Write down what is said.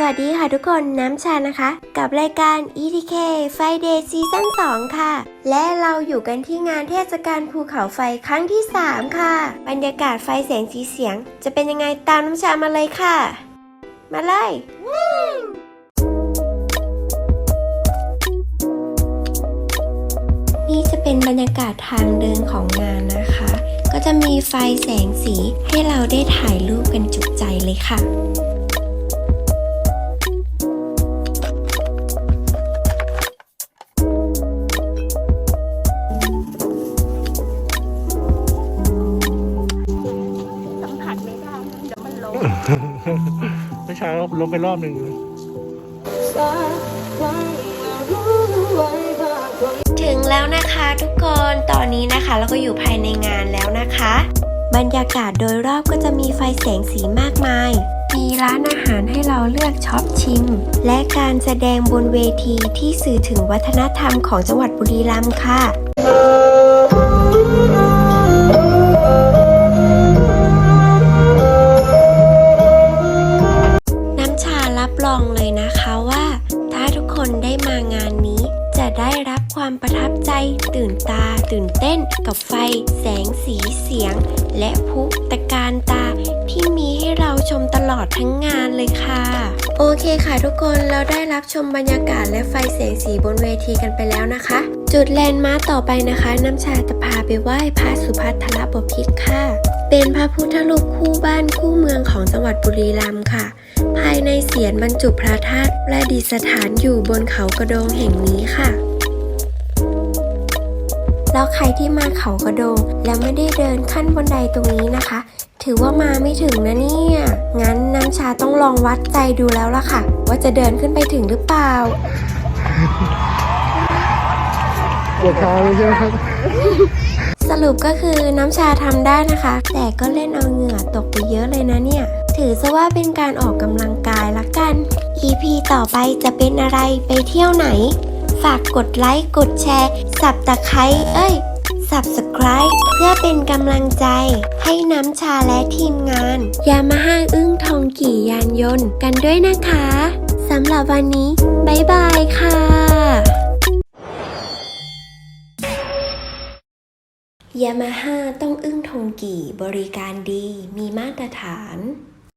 สวัสดีค่ะทุกคนน้ำชานะคะ กับรายการ ETK Friday Season 2 ค่ะ และเราอยู่กันที่งานเทศกาลภูเขาไฟครั้งที่ 3 ค่ะ บรรยากาศไฟแสงสีเสียง จะเป็นยังไงตามน้ำชามาเลยค่ะ มาเลย นี่จะเป็นบรรยากาศทางเดินของงานนะคะ ก็จะมีไฟแสงสีให้เราได้ถ่ายรูปกันจุใจเลยค่ะ ล้มเมื่อเช้าล้มไปรอบหนึ่งถึงแล้วนะคะทุกคนตอนนี้นะคะเราก็อยู่ภายในงานแล้วนะคะ บรรยากาศโดยรอบก็จะมีไฟแสงสีมากมาย มีร้านอาหารให้เราเลือกช็อปชิม และการแสดงบนเวทีที่สื่อถึงวัฒนธรรมของจังหวัดบุรีรัมย์ค่ะ รับองเลยนะคะว่า ถ้าทุกคนได้มางานนี้ จะได้รับความประทับใจ ตื่นตาตื่นเต้น กับไฟ แสงสีเสียง และพลุตะการตา ที่มีให้เราชมตลอดทั้งงานเลยค่ะ โอเคค่ะทุกคนเราได้รับชมบรรยากาศและไฟแสงสีบนเวทีกันไปแล้วนะคะ จุดแลนด์มาร์ต่อไปนะคะ น้ำชาจะพาไปไหว้พระสุพัทรบพิตรค่ะ เป็นพระพุทธรูปคู่บ้านคู่เมืองของจังหวัดบุรีรัมย์ค่ะ ภายในเสียนบรรจุพระธาตุประดิษฐานอยู่บนเขากระโดงแห่งนี้ค่ะแล้วใครที่มาเขากระโดงแล้วไม่ได้เดินขั้นบันไดตรงนี้นะคะ ถือว่ามาไม่ถึงนะเนี่ย งั้นน้ำชาต้องลองวัดใจดูแล้วล่ะค่ะ ว่าจะเดินขึ้นไปถึงหรือเปล่าปวดขาเลยใช่ไหมครับสรุปก็คือน้ำชาทำได้นะคะ แต่ก็เล่นเอาเหงื่อตกไปเยอะเลยนะเนี่ย ถือซะว่าเป็นการออกกำลังกายละกัน EP ต่อไปจะเป็นอะไรไปเที่ยวไหน ฝากกดไลค์ กดแชร์ สับตะไคร้เอ้ย Subscribe เพื่อเป็นกำลังใจ ให้น้ำชาและทีมงานยามาฮ่าอึ้งทองกี่ยานยนต์กันด้วยนะคะสำหรับวันนี้ บ๊ายบายค่ะยามาฮ่าต้องอึ้งทงกี่บริการดีมีมาตรฐาน